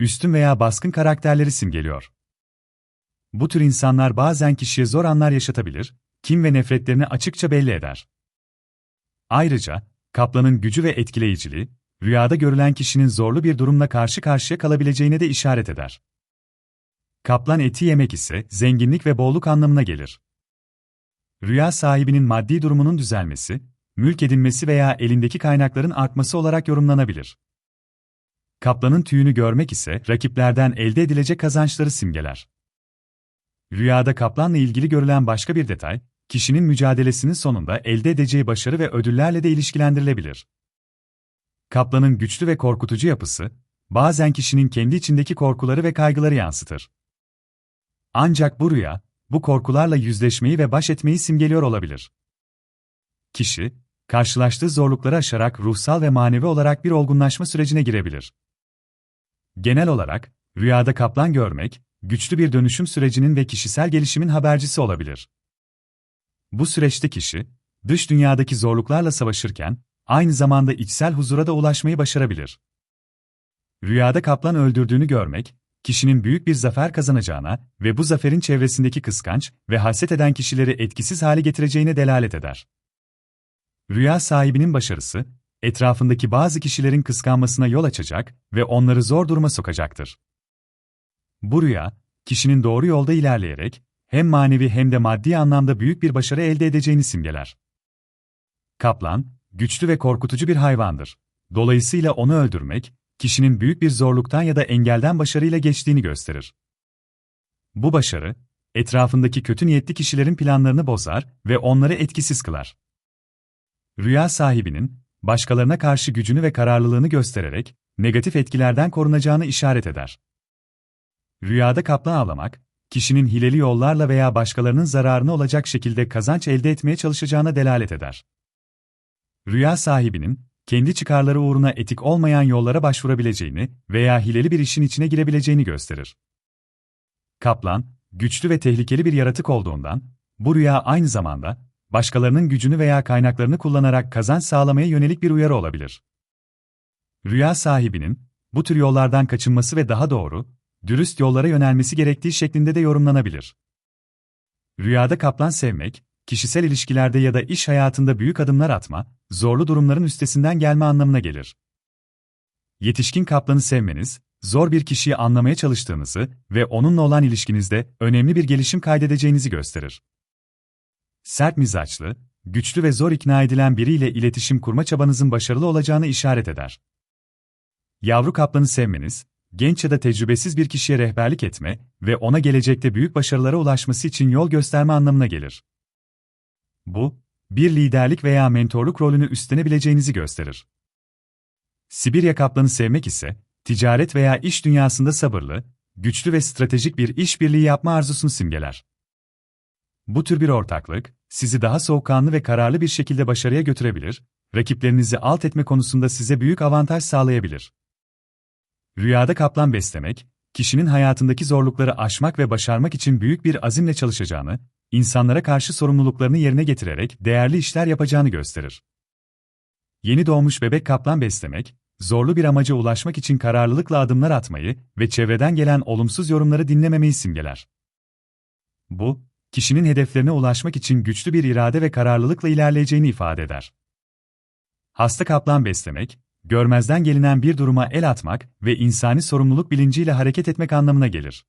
üstün veya baskın karakterleri simgeliyor. Bu tür insanlar bazen kişiye zor anlar yaşatabilir, kim ve nefretlerini açıkça belli eder. Ayrıca, kaplanın gücü ve etkileyiciliği, rüyada görülen kişinin zorlu bir durumla karşı karşıya kalabileceğine de işaret eder. Kaplan eti yemek ise zenginlik ve bolluk anlamına gelir. Rüya sahibinin maddi durumunun düzelmesi, mülk edinmesi veya elindeki kaynakların artması olarak yorumlanabilir. Kaplanın tüyünü görmek ise rakiplerden elde edilecek kazançları simgeler. Rüyada kaplanla ilgili görülen başka bir detay, kişinin mücadelesinin sonunda elde edeceği başarı ve ödüllerle de ilişkilendirilebilir. Kaplanın güçlü ve korkutucu yapısı, bazen kişinin kendi içindeki korkuları ve kaygıları yansıtır. Ancak bu rüya, bu korkularla yüzleşmeyi ve baş etmeyi simgeliyor olabilir. Kişi, karşılaştığı zorlukları aşarak ruhsal ve manevi olarak bir olgunlaşma sürecine girebilir. Genel olarak, rüyada kaplan görmek, güçlü bir dönüşüm sürecinin ve kişisel gelişimin habercisi olabilir. Bu süreçte kişi, dış dünyadaki zorluklarla savaşırken, aynı zamanda içsel huzura da ulaşmayı başarabilir. Rüyada kaplan öldürdüğünü görmek, kişinin büyük bir zafer kazanacağına ve bu zaferin çevresindeki kıskanç ve haset eden kişileri etkisiz hale getireceğine delalet eder. Rüya sahibinin başarısı, etrafındaki bazı kişilerin kıskanmasına yol açacak ve onları zor duruma sokacaktır. Bu rüya, kişinin doğru yolda ilerleyerek, hem manevi hem de maddi anlamda büyük bir başarı elde edeceğini simgeler. Kaplan, güçlü ve korkutucu bir hayvandır. Dolayısıyla onu öldürmek, kişinin büyük bir zorluktan ya da engelden başarıyla geçtiğini gösterir. Bu başarı, etrafındaki kötü niyetli kişilerin planlarını bozar ve onları etkisiz kılar. Rüya sahibinin, başkalarına karşı gücünü ve kararlılığını göstererek, negatif etkilerden korunacağını işaret eder. Rüyada kaplan avlamak, kişinin hileli yollarla veya başkalarının zararına olacak şekilde kazanç elde etmeye çalışacağına delalet eder. Rüya sahibinin, kendi çıkarları uğruna etik olmayan yollara başvurabileceğini veya hileli bir işin içine girebileceğini gösterir. Kaplan, güçlü ve tehlikeli bir yaratık olduğundan, bu rüya aynı zamanda, başkalarının gücünü veya kaynaklarını kullanarak kazanç sağlamaya yönelik bir uyarı olabilir. Rüya sahibinin, bu tür yollardan kaçınması ve daha doğru, dürüst yollara yönelmesi gerektiği şeklinde de yorumlanabilir. Rüyada kaplan sevmek, kişisel ilişkilerde ya da iş hayatında büyük adımlar atma, zorlu durumların üstesinden gelme anlamına gelir. Yetişkin kaplanı sevmeniz, zor bir kişiyi anlamaya çalıştığınızı ve onunla olan ilişkinizde önemli bir gelişim kaydedeceğinizi gösterir. Sert mizaçlı, güçlü ve zor ikna edilen biriyle iletişim kurma çabanızın başarılı olacağını işaret eder. Yavru kaplanı sevmeniz, genç ya da tecrübesiz bir kişiye rehberlik etme ve ona gelecekte büyük başarılara ulaşması için yol gösterme anlamına gelir. Bu, bir liderlik veya mentorluk rolünü üstlenebileceğinizi gösterir. Sibirya kaplanı sevmek ise, ticaret veya iş dünyasında sabırlı, güçlü ve stratejik bir işbirliği yapma arzusunu simgeler. Bu tür bir ortaklık, sizi daha soğukkanlı ve kararlı bir şekilde başarıya götürebilir, rakiplerinizi alt etme konusunda size büyük avantaj sağlayabilir. Rüyada kaplan beslemek, kişinin hayatındaki zorlukları aşmak ve başarmak için büyük bir azimle çalışacağını, insanlara karşı sorumluluklarını yerine getirerek değerli işler yapacağını gösterir. Yeni doğmuş bebek kaplan beslemek, zorlu bir amaca ulaşmak için kararlılıkla adımlar atmayı ve çevreden gelen olumsuz yorumları dinlememeyi simgeler. Bu, kişinin hedeflerine ulaşmak için güçlü bir irade ve kararlılıkla ilerleyeceğini ifade eder. Hasta kaplan beslemek, görmezden gelinen bir duruma el atmak ve insani sorumluluk bilinciyle hareket etmek anlamına gelir.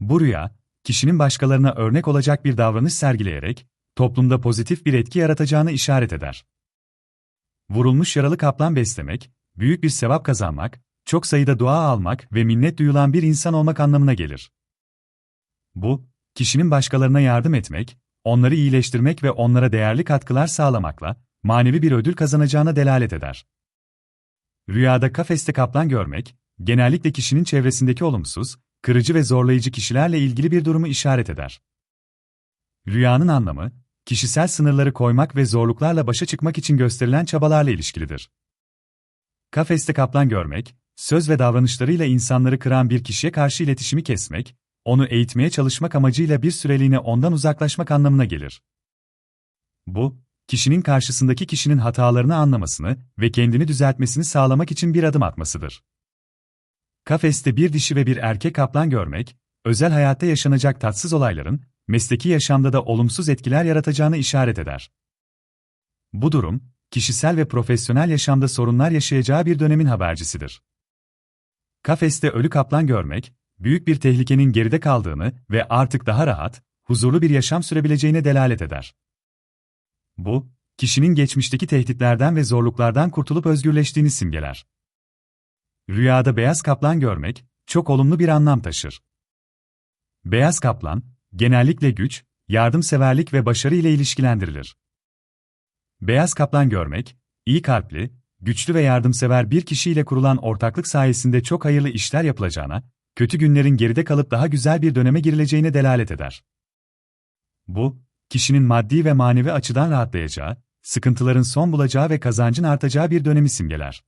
Bu rüya, kişinin başkalarına örnek olacak bir davranış sergileyerek, toplumda pozitif bir etki yaratacağını işaret eder. Vurulmuş yaralı kaplan beslemek, büyük bir sevap kazanmak, çok sayıda dua almak ve minnet duyulan bir insan olmak anlamına gelir. Bu, kişinin başkalarına yardım etmek, onları iyileştirmek ve onlara değerli katkılar sağlamakla, manevi bir ödül kazanacağına delalet eder. Rüyada kafeste kaplan görmek, genellikle kişinin çevresindeki olumsuz, kırıcı ve zorlayıcı kişilerle ilgili bir durumu işaret eder. Rüyanın anlamı, kişisel sınırları koymak ve zorluklarla başa çıkmak için gösterilen çabalarla ilişkilidir. Kafeste kaplan görmek, söz ve davranışlarıyla insanları kıran bir kişiye karşı iletişimi kesmek, onu eğitmeye çalışmak amacıyla bir süreliğine ondan uzaklaşmak anlamına gelir. Bu, kişinin karşısındaki kişinin hatalarını anlamasını ve kendini düzeltmesini sağlamak için bir adım atmasıdır. Kafeste bir dişi ve bir erkek kaplan görmek, özel hayatta yaşanacak tatsız olayların, mesleki yaşamda da olumsuz etkiler yaratacağını işaret eder. Bu durum, kişisel ve profesyonel yaşamda sorunlar yaşayacağı bir dönemin habercisidir. Kafeste ölü kaplan görmek, büyük bir tehlikenin geride kaldığını ve artık daha rahat, huzurlu bir yaşam sürebileceğine delalet eder. Bu, kişinin geçmişteki tehditlerden ve zorluklardan kurtulup özgürleştiğini simgeler. Rüyada beyaz kaplan görmek, çok olumlu bir anlam taşır. Beyaz kaplan, genellikle güç, yardımseverlik ve başarı ile ilişkilendirilir. Beyaz kaplan görmek, iyi kalpli, güçlü ve yardımsever bir kişiyle kurulan ortaklık sayesinde çok hayırlı işler yapılacağına, kötü günlerin geride kalıp daha güzel bir döneme girileceğine delalet eder. Bu, kişinin maddi ve manevi açıdan rahatlayacağı, sıkıntıların son bulacağı ve kazancın artacağı bir dönemi simgeler.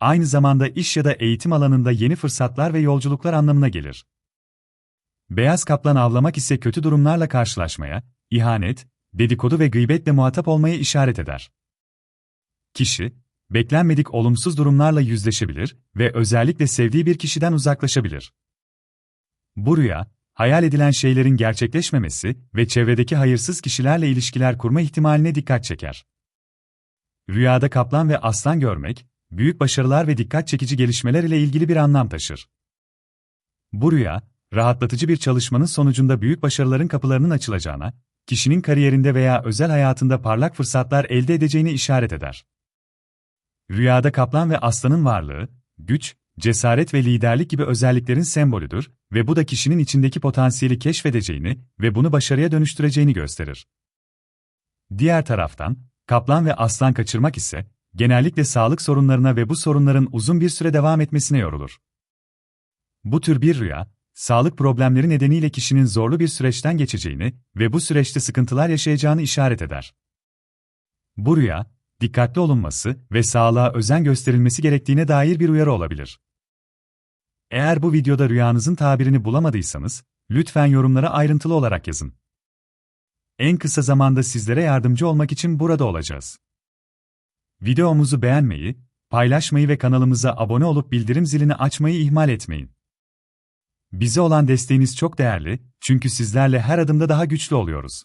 Aynı zamanda iş ya da eğitim alanında yeni fırsatlar ve yolculuklar anlamına gelir. Beyaz kaplan avlamak ise kötü durumlarla karşılaşmaya, ihanet, dedikodu ve gıybetle muhatap olmaya işaret eder. Kişi, beklenmedik olumsuz durumlarla yüzleşebilir ve özellikle sevdiği bir kişiden uzaklaşabilir. Bu rüya, hayal edilen şeylerin gerçekleşmemesi ve çevredeki hayırsız kişilerle ilişkiler kurma ihtimaline dikkat çeker. Rüyada kaplan ve aslan görmek, büyük başarılar ve dikkat çekici gelişmeler ile ilgili bir anlam taşır. Bu rüya, rahatlatıcı bir çalışmanın sonucunda büyük başarıların kapılarının açılacağına, kişinin kariyerinde veya özel hayatında parlak fırsatlar elde edeceğini işaret eder. Rüyada kaplan ve aslanın varlığı, güç, cesaret ve liderlik gibi özelliklerin sembolüdür ve bu da kişinin içindeki potansiyeli keşfedeceğini ve bunu başarıya dönüştüreceğini gösterir. Diğer taraftan, kaplan ve aslan kaçırmak ise, genellikle sağlık sorunlarına ve bu sorunların uzun bir süre devam etmesine yorulur. Bu tür bir rüya, sağlık problemleri nedeniyle kişinin zorlu bir süreçten geçeceğini ve bu süreçte sıkıntılar yaşayacağını işaret eder. Bu rüya, dikkatli olunması ve sağlığa özen gösterilmesi gerektiğine dair bir uyarı olabilir. Eğer bu videoda rüyanızın tabirini bulamadıysanız, lütfen yorumlara ayrıntılı olarak yazın. En kısa zamanda sizlere yardımcı olmak için burada olacağız. Videomuzu beğenmeyi, paylaşmayı ve kanalımıza abone olup bildirim zilini açmayı ihmal etmeyin. Bize olan desteğiniz çok değerli, çünkü sizlerle her adımda daha güçlü oluyoruz.